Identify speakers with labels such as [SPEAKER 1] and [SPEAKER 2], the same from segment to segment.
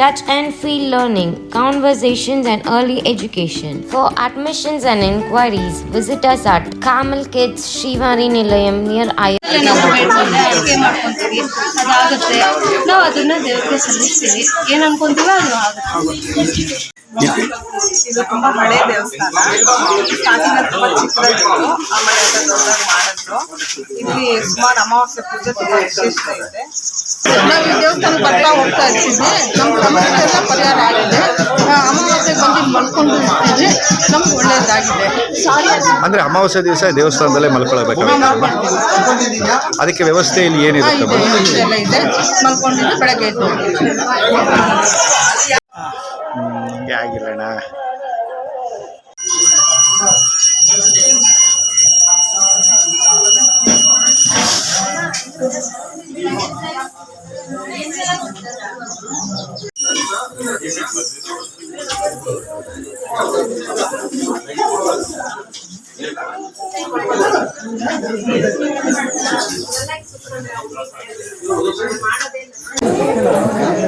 [SPEAKER 1] touch and feel learning, conversations, and early education. For admissions and inquiries, visit us at Kamal Kids Shivari Nilayam near I.
[SPEAKER 2] ಇದು ತುಂಬಾ ಹಳೆ ದೇವಸ್ಥಾನ. ತುಂಬಾ ಚಿಕ್ಕದಾಗಿತ್ತು. ಆಮೇಲೆ ದೊಡ್ಡದಾಗಿ ಮಾಡಿದ್ರು. ಇಲ್ಲಿ ಸುಮಾರು ಅಮಾವಾಸ್ಯೆ ಪೂಜೆ ತುಂಬಾ ವಿಶೇಷ ಇದೆ. ನಾವು ಈ ದೇವಸ್ಥಾನಕ್ಕೆ ಬರ್ತಾ ಹೋಗ್ತಾ ಇರ್ತೀವಿ ನಮ್ಮ ಸಮಸ್ಯೆ ಎಲ್ಲ ಪರಿಹಾರ ಆಗಿದೆ. ಅಮಾವಾಸ್ಯೆ ಬಂದು ಮಲ್ಕೊಂಡು ಇರ್ತೀವಿ. ನಮ್ಗೆ ಒಳ್ಳೇದಾಗಿದೆ.
[SPEAKER 3] ಅಂದ್ರೆ ಅಮಾವಾಸ್ಯೆ ದಿವಸ ದೇವಸ್ಥಾನದಲ್ಲೇ ಮಲ್ಕೊಳ್ಬೇಕಾಗುತ್ತೆ ಅದಕ್ಕೆ ವ್ಯವಸ್ಥೆ ಇಲ್ಲಿ
[SPEAKER 2] ಏನು
[SPEAKER 3] ಏನಿರುತ್ತೆ
[SPEAKER 2] ಇದೆ ವ್ಯವಸ್ಥೆ ಎಲ್ಲ ಇದೆ. ಮಲ್ಕೊಂಡಿದ್ದು ಬೆಳಗ್ಗೆ ಎದ್ದು ಹೋಗ್ತೀವಿ.
[SPEAKER 3] ಹಂಗೆ ಆಗಿಲ್ಲಣ್ಣ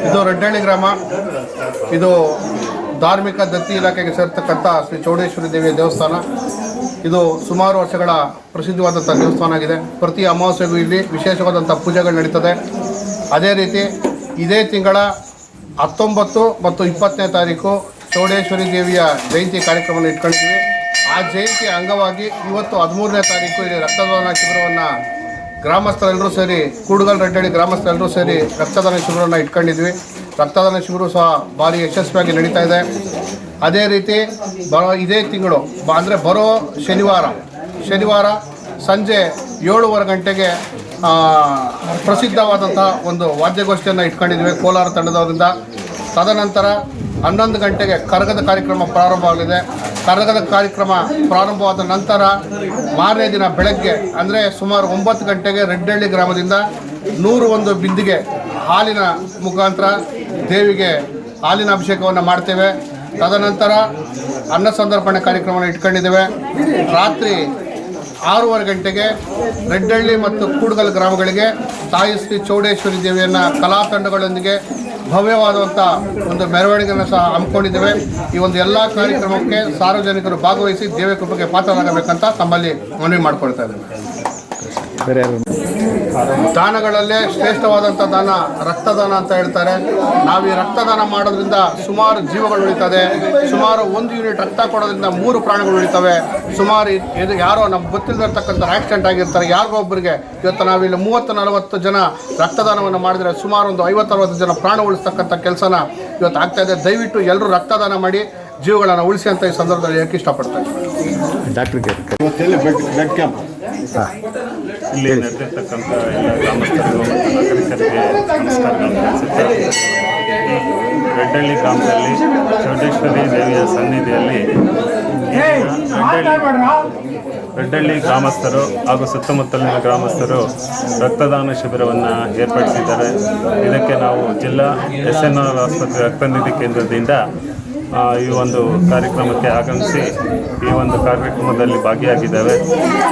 [SPEAKER 4] ಇದು ರೆಡ್ಡಹಳ್ಳಿ ಗ್ರಾಮ. ಇದು ಧಾರ್ಮಿಕ ದತ್ತಿ ಇಲಾಖೆಗೆ ಸೇರ್ತಕ್ಕಂಥ ಶ್ರೀ ಚೌಡೇಶ್ವರಿ ದೇವಿಯ ದೇವಸ್ಥಾನ. ಇದು ಸುಮಾರು ವರ್ಷಗಳ ಪ್ರಸಿದ್ಧವಾದಂಥ ದೇವಸ್ಥಾನ ಆಗಿದೆ. ಪ್ರತಿ ಅಮಾವಾಸ್ಯೆಗೂ ಇಲ್ಲಿ ವಿಶೇಷವಾದಂಥ ಪೂಜೆಗಳು ನಡೀತದೆ. ಅದೇ ರೀತಿ ಇದೇ ತಿಂಗಳ ಹತ್ತೊಂಬತ್ತು ಮತ್ತು ಇಪ್ಪತ್ತನೇ ತಾರೀಕು ಚೌಡೇಶ್ವರಿ ದೇವಿಯ ಜಯಂತಿ ಕಾರ್ಯಕ್ರಮವನ್ನು ಇಟ್ಕೊಂಡಿದ್ದೀವಿ. ಆ ಜಯಂತಿ ಅಂಗವಾಗಿ ಇವತ್ತು ಹದಿಮೂರನೇ ತಾರೀಕು ಇಲ್ಲಿ ರಕ್ತದಾನ ಶಿಬಿರವನ್ನು ಗ್ರಾಮಸ್ಥರೆಲ್ಲರೂ ಸೇರಿ, ಕೂಡುಗಲ್ ರೆಡ್ಡಿ ಗ್ರಾಮಸ್ಥರೆಲ್ಲರೂ ಸೇರಿ ರಕ್ತದಾನ ಶಿಬಿರವನ್ನು ಇಟ್ಕೊಂಡಿದ್ವಿ ರಕ್ತದಾನ ಶಿಬಿರ ಸಹ ಭಾರಿ ಯಶಸ್ವಿಯಾಗಿ ನಡೀತಾ ಇದೆ. ಅದೇ ರೀತಿ ಬರೋ, ಇದೇ ತಿಂಗಳು ಅಂದರೆ ಬರೋ ಶನಿವಾರ ಶನಿವಾರ ಸಂಜೆ ಏಳುವರೆ ಗಂಟೆಗೆ ಪ್ರಸಿದ್ಧವಾದಂಥ ಒಂದು ವಾದ್ಯಗೋಷ್ಠಿಯನ್ನು ಇಟ್ಕೊಂಡಿದ್ವಿ ಕೋಲಾರ ತಂಡದವರಿಂದ. ತದನಂತರ ಹನ್ನೊಂದು ಗಂಟೆಗೆ ಕರಗದ ಕಾರ್ಯಕ್ರಮ ಪ್ರಾರಂಭವಾಗಲಿದೆ ಕರಗದ ಕಾರ್ಯಕ್ರಮ ಪ್ರಾರಂಭವಾದ ನಂತರ ಮಾರನೇ ದಿನ ಬೆಳಗ್ಗೆ, ಅಂದರೆ ಸುಮಾರು ಒಂಬತ್ತು ಗಂಟೆಗೆ ರೆಡ್ಡಳ್ಳಿ ಗ್ರಾಮದಿಂದ ನೂರು ಒಂದು ಬಿಂದಿಗೆ ಹಾಲಿನ ಮುಖಾಂತರ ದೇವಿಗೆ ಹಾಲಿನ ಅಭಿಷೇಕವನ್ನು ಮಾಡ್ತೇವೆ. ತದನಂತರ ಅನ್ನ ಸಂದರ್ಪಣೆ ಕಾರ್ಯಕ್ರಮವನ್ನು ಇಟ್ಕೊಂಡಿದ್ದೇವೆ. ರಾತ್ರಿ ಆರೂವರೆ ಗಂಟೆಗೆ ರೆಡ್ಡಳ್ಳಿ ಮತ್ತು ಕೂಡುಗಲ್ ಗ್ರಾಮಗಳಿಗೆ ತಾಯಿ ಶ್ರೀ ಚೌಡೇಶ್ವರಿ ದೇವಿಯನ್ನು ಕಲಾ ತಂಡಗಳೊಂದಿಗೆ ಭವ್ಯವಾದಂಥ ಒಂದು ಮೆರವಣಿಗೆಯನ್ನು ಸಹ ಹಮ್ಮಿಕೊಂಡಿದ್ದೇವೆ. ಈ ಒಂದು ಎಲ್ಲ ಕಾರ್ಯಕ್ರಮಕ್ಕೆ ಸಾರ್ವಜನಿಕರು ಭಾಗವಹಿಸಿ ದೇವಿ ಕೃಪೆಗೆ ಪಾತ್ರರಾಗಬೇಕಂತ ತಮ್ಮಲ್ಲಿ ಮನವಿ ಮಾಡ್ಕೊಳ್ತಾ ಇದ್ದೇವೆ
[SPEAKER 3] ಬೇರೆ ಯಾರು
[SPEAKER 4] ದಾನಗಳಲ್ಲೇ ಶ್ರೇಷ್ಠವಾದಂಥ ದಾನ ರಕ್ತದಾನ ಅಂತ ಹೇಳ್ತಾರೆ. ನಾವು ಈ ರಕ್ತದಾನ ಮಾಡೋದ್ರಿಂದ ಸುಮಾರು ಜೀವಗಳು ಉಳಿತದೆ. ಸುಮಾರು ಒಂದು ಯೂನಿಟ್ ರಕ್ತ ಕೊಡೋದ್ರಿಂದ ಮೂರು ಪ್ರಾಣಗಳು ಉಳಿತವೆ. ಸುಮಾರು ಇದು ಯಾರೋ ನಮ್ಗೆ ಗೊತ್ತಿಲ್ಲದಿರ್ತಕ್ಕಂಥ ಆಕ್ಸಿಡೆಂಟ್ ಆಗಿರ್ತಾರೆ. ಯಾರಿಗೋ ಒಬ್ಬರಿಗೆ ಇವತ್ತು ನಾವಿಲ್ಲಿ ಮೂವತ್ತು ನಲವತ್ತು ಜನ ರಕ್ತದಾನವನ್ನು ಮಾಡಿದರೆ ಸುಮಾರು ಒಂದು ಐವತ್ತರವತ್ತು ಜನ ಪ್ರಾಣ ಉಳಿಸ್ತಕ್ಕಂಥ ಕೆಲಸನ ಇವತ್ತು ಆಗ್ತಾ ಇದೆ. ದಯವಿಟ್ಟು ಎಲ್ಲರೂ ರಕ್ತದಾನ ಮಾಡಿ ಜೀವಗಳನ್ನು ಉಳಿಸಿ ಅಂತ ಈ ಸಂದರ್ಭದಲ್ಲಿ ಹೇಳಕ್ಕೆ ಇಷ್ಟಪಡ್ತಾರೆ
[SPEAKER 3] ಡಾಕ್ಟ್ರಿಗೆ
[SPEAKER 5] ಇಲ್ಲಿ ನಡೆದಿರ್ತಕ್ಕಂಥ ಎಲ್ಲ ಗ್ರಾಮಸ್ಥರು ನಾಗರಿಕರಿಗೆ ನಮಸ್ಕಾರಗಳನ್ನು ತಿಳಿಸುತ್ತಾರೆ ರೆಡ್ಡಳ್ಳಿ ಗ್ರಾಮದಲ್ಲಿ ಚೌಡೇಶ್ವರಿ ದೇವಿಯ ಸನ್ನಿಧಿಯಲ್ಲಿ ರೆಡ್ಡಳ್ಳಿ ಗ್ರಾಮಸ್ಥರು ಹಾಗೂ ಸುತ್ತಮುತ್ತಲಿನ ಗ್ರಾಮಸ್ಥರು ರಕ್ತದಾನ ಶಿಬಿರವನ್ನು ಏರ್ಪಡಿಸಿದ್ದಾರೆ. ಇದಕ್ಕೆ ನಾವು ಜಿಲ್ಲಾ ಎಸ್ ಎನ್ ಆರ್ ಆಸ್ಪತ್ರೆ ರಕ್ತನಿಧಿ ಕೇಂದ್ರದಿಂದ ಈ ಒಂದು ಕಾರ್ಯಕ್ರಮಕ್ಕೆ ಆಗಮಿಸಿ ಈ ಒಂದು ಕಾರ್ಯಕ್ರಮದಲ್ಲಿ ಭಾಗಿಯಾಗಿದ್ದಾವೆ.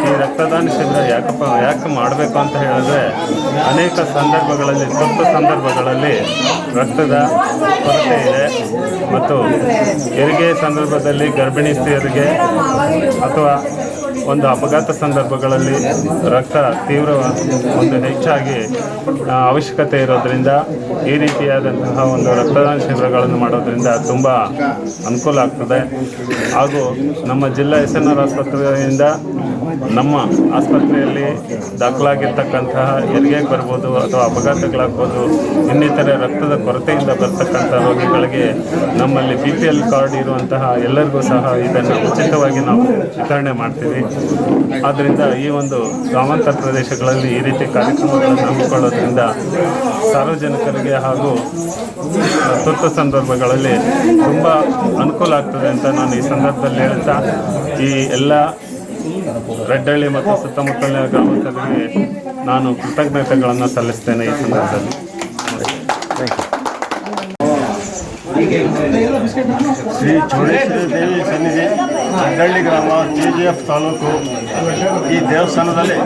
[SPEAKER 5] ಈ ರಕ್ತದಾನ ಶಿಬಿರ ಯಾಕಪ್ಪ, ಯಾಕೆ ಮಾಡಬೇಕು ಅಂತ ಹೇಳಿದ್ರೆ ಅನೇಕ ಸಂದರ್ಭಗಳಲ್ಲಿ ತುರ್ತು ಸಂದರ್ಭಗಳಲ್ಲಿ ರಕ್ತದ ಕೊರತೆ ಇದೆ. ಮತ್ತು ಹೆರಿಗೆ ಸಂದರ್ಭದಲ್ಲಿ ಗರ್ಭಿಣಿ ಸ್ತ್ರೀಯರಿಗೆ ಅಥವಾ ಒಂದು ಅಪಘಾತ ಸಂದರ್ಭಗಳಲ್ಲಿ ರಕ್ತ ತೀವ್ರ ಒಂದು ಹೆಚ್ಚಾಗಿ ಅವಶ್ಯಕತೆ ಇರೋದ್ರಿಂದ, ಈ ರೀತಿಯಾದಂತಹ ಒಂದು ರಕ್ತದಾನ ಶಿಬಿರಗಳನ್ನು ಮಾಡೋದರಿಂದ ತುಂಬ ಅನುಕೂಲ ಆಗ್ತದೆ. ಹಾಗೂ ನಮ್ಮ ಜಿಲ್ಲಾ ಎಸ್ ಎನ್ ಆರ್ ಆಸ್ಪತ್ರೆಯಿಂದ ನಮ್ಮ ಆಸ್ಪತ್ರೆಯಲ್ಲಿ ದಾಖಲಾಗಿರ್ತಕ್ಕಂತಹ ಹೆರಿಗೆಗೆ ಬರ್ಬೋದು ಅಥವಾ ಅಪಘಾತಗಳಾಗ್ಬೋದು, ಇನ್ನಿತರೆ ರಕ್ತದ ಕೊರತೆಯಿಂದ ಬರ್ತಕ್ಕಂಥ ರೋಗಿಗಳಿಗೆ ನಮ್ಮಲ್ಲಿ ಬಿ ಪಿ ಎಲ್ ಕಾರ್ಡ್ ಇರುವಂತಹ ಎಲ್ಲರಿಗೂ ಸಹ ಇದನ್ನು ಉಚಿತವಾಗಿ ನಾವು ವಿತರಣೆ ಮಾಡ್ತೀವಿ. ಆದ್ದರಿಂದ ಈ ಒಂದು ಗ್ರಾಮಾಂತರ ಪ್ರದೇಶಗಳಲ್ಲಿ ಈ ರೀತಿ ಕಾರ್ಯಕ್ರಮಗಳನ್ನು ಹಮ್ಮಿಕೊಳ್ಳೋದ್ರಿಂದ ಸಾರ್ವಜನಿಕರಿಗೆ ಹಾಗೂ ತುರ್ತು ಸಂದರ್ಭಗಳಲ್ಲಿ ತುಂಬ ಅನುಕೂಲ ಆಗ್ತದೆ ಅಂತ ನಾನು ಈ ಸಂದರ್ಭದಲ್ಲಿ ಹೇಳ್ತಾ, ಈ ಎಲ್ಲ ರೆಡ್ಡಳ್ಳಿ ಮತ್ತು ಸುತ್ತಮುತ್ತಲಿನ ಗ್ರಾಮಸ್ಥರಿಗೆ ನಾನು ಕೃತಜ್ಞತೆಗಳನ್ನು ಸಲ್ಲಿಸ್ತೇನೆ ಈ ಸಂದರ್ಭದಲ್ಲಿ.
[SPEAKER 6] ಶ್ರೀ ಚೌಡೇಶ್ವರಿ ದೇವಿ ಸನ್ನಿಧಿ ಅಡ್ಡಳ್ಳಿ ಗ್ರಾಮ, ಕೆ ಜಿ ಎಫ್ ತಾಲೂಕು, ಈ ದೇವಸ್ಥಾನದಲ್ಲಿ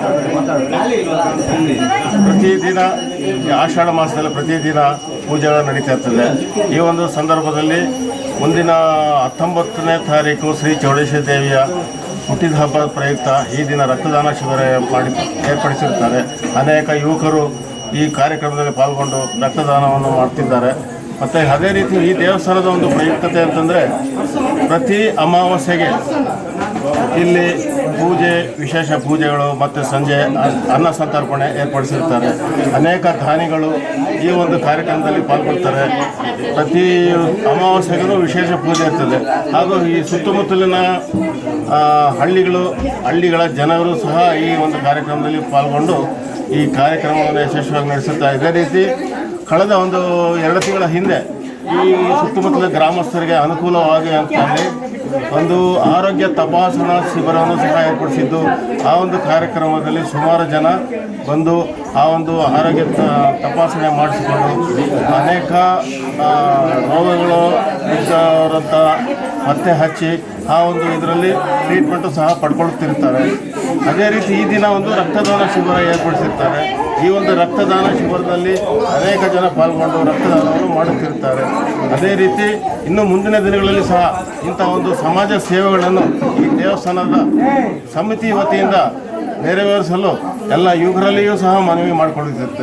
[SPEAKER 6] ಪ್ರತಿದಿನ ಆಷಾಢ ಮಾಸದಲ್ಲಿ ಪ್ರತಿದಿನ ಪೂಜೆಗಳು ನಡೀತಾ ಇರ್ತದೆ. ಈ ಒಂದು ಸಂದರ್ಭದಲ್ಲಿ ಮುಂದಿನ ಹತ್ತೊಂಬತ್ತನೇ ತಾರೀಕು ಶ್ರೀ ಚೌಡೇಶ್ವರಿ ದೇವಿಯ ಹುಟ್ಟಿದ ಹಬ್ಬದ ಪ್ರಯುಕ್ತ ಈ ದಿನ ರಕ್ತದಾನ ಶಿಬಿರ ಮಾಡಿ ಏರ್ಪಡಿಸಿರುತ್ತಾರೆ. ಅನೇಕ ಯುವಕರು ಈ ಕಾರ್ಯಕ್ರಮದಲ್ಲಿ ಪಾಲ್ಗೊಂಡು ರಕ್ತದಾನವನ್ನು ಮಾಡ್ತಿದ್ದಾರೆ ಮತ್ತು ಅದೇ ರೀತಿ ಈ ದೇವಸ್ಥಾನದ ಒಂದು ಪ್ರಯುಕ್ತತೆ ಅಂತಂದರೆ ಪ್ರತಿ ಅಮಾವಾಸ್ಯೆಗೆ ಇಲ್ಲಿ ಪೂಜೆ, ವಿಶೇಷ ಪೂಜೆಗಳು ಮತ್ತು ಸಂಜೆ ಅನ್ನ ಸಂತರ್ಪಣೆ ಏರ್ಪಡಿಸಿರ್ತಾರೆ. ಅನೇಕ ದಾನಿಗಳು ಈ ಒಂದು ಕಾರ್ಯಕ್ರಮದಲ್ಲಿ ಪಾಲ್ಗೊಳ್ತಾರೆ. ಪ್ರತಿ ಅಮಾವಾಸ್ಯೆಗೂ ವಿಶೇಷ ಪೂಜೆ ಇರ್ತದೆ. ಹಾಗೂ ಈ ಸುತ್ತಮುತ್ತಲಿನ ಹಳ್ಳಿಗಳು, ಹಳ್ಳಿಗಳ ಜನರು ಸಹ ಈ ಒಂದು ಕಾರ್ಯಕ್ರಮದಲ್ಲಿ ಪಾಲ್ಗೊಂಡು ಈ ಕಾರ್ಯಕ್ರಮವನ್ನು ಯಶಸ್ವಿಯಾಗಿ ನಡೆಸುತ್ತಾರೆ ಇದೇ ರೀತಿ ಕಳೆದ ಒಂದು ಎರಡು ತಿಂಗಳ ಹಿಂದೆ ಈ ಸುತ್ತಮುತ್ತಲ ಗ್ರಾಮಸ್ಥರಿಗೆ ಅನುಕೂಲವಾಗಿ ಅಂತ ಹೇಳಿ ಒಂದು ಆರೋಗ್ಯ ತಪಾಸಣಾ ಶಿಬಿರವನ್ನು ಸಹ ಏರ್ಪಡಿಸಿದ್ದು. ಆ ಒಂದು ಕಾರ್ಯಕ್ರಮದಲ್ಲಿ ಸುಮಾರು ಜನ ಬಂದು ಆ ಒಂದು ಆರೋಗ್ಯ ತಪಾಸಣೆ ಮಾಡಿಸಿಕೊಂಡು ಅನೇಕ ರೋಗಗಳು ಇದ್ದವರಂತ ಪತ್ತೆ ಹಚ್ಚಿ ಆ ಒಂದು ಇದರಲ್ಲಿ ಟ್ರೀಟ್ಮೆಂಟು ಸಹ ಪಡ್ಕೊಳ್ತಿರ್ತಾರೆ. ಅದೇ ರೀತಿ ಈ ದಿನ ಒಂದು ರಕ್ತದಾನ ಶಿಬಿರ ಏರ್ಪಡಿಸಿರ್ತಾರೆ. ಈ ಒಂದು ರಕ್ತದಾನ ಶಿಬಿರದಲ್ಲಿ ಅನೇಕ ಜನ ಪಾಲ್ಗೊಂಡು ರಕ್ತದಾನವನ್ನು ಮಾಡುತ್ತಿರುತ್ತಾರೆ. ಅದೇ ರೀತಿ ಇನ್ನು ಮುಂದಿನ ದಿನಗಳಲ್ಲಿ ಸಹ ಇಂಥ ಒಂದು ಸಮಾಜ ಸೇವೆಗಳನ್ನು ಈ ದೇವಸ್ಥಾನದ ಸಮಿತಿ ವತಿಯಿಂದ ನೆರವೇರಿಸಲು ಎಲ್ಲ ಯುವಕರಲ್ಲಿಯೂ ಸಹ ಮನವಿ ಮಾಡಿಕೊಳ್ಳುತ್ತಿರ್ತೇವೆ